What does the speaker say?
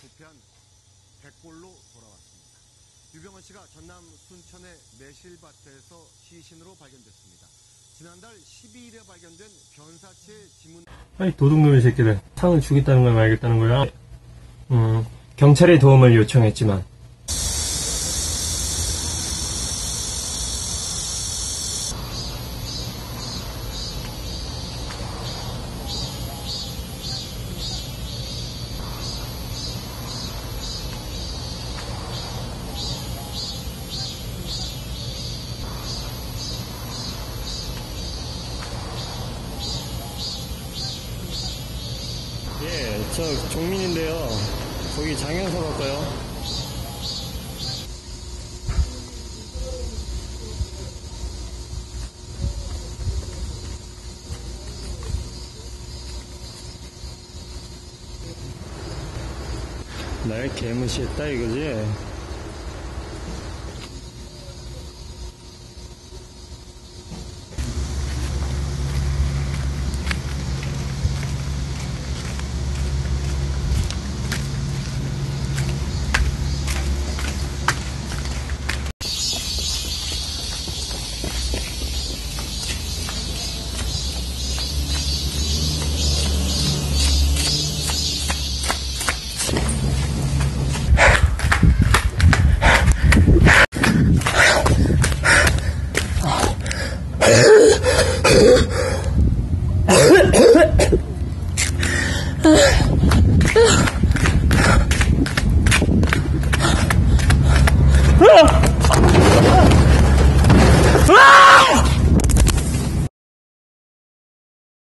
부패한 백골로 돌아왔습니다. 유병헌 씨가 전남 순천의 매실밭에서 시신으로 발견됐습니다. 지난달 12일에 발견된 변사체 지문 아이 도둑놈의 새끼들 상을 주겠다는 거야 말겠다는 거야 음, 경찰의 도움을 요청했지만 예, 저 종민인데요. 거기 장영서 갈까요? 날 개무시했다 이거지? Oh!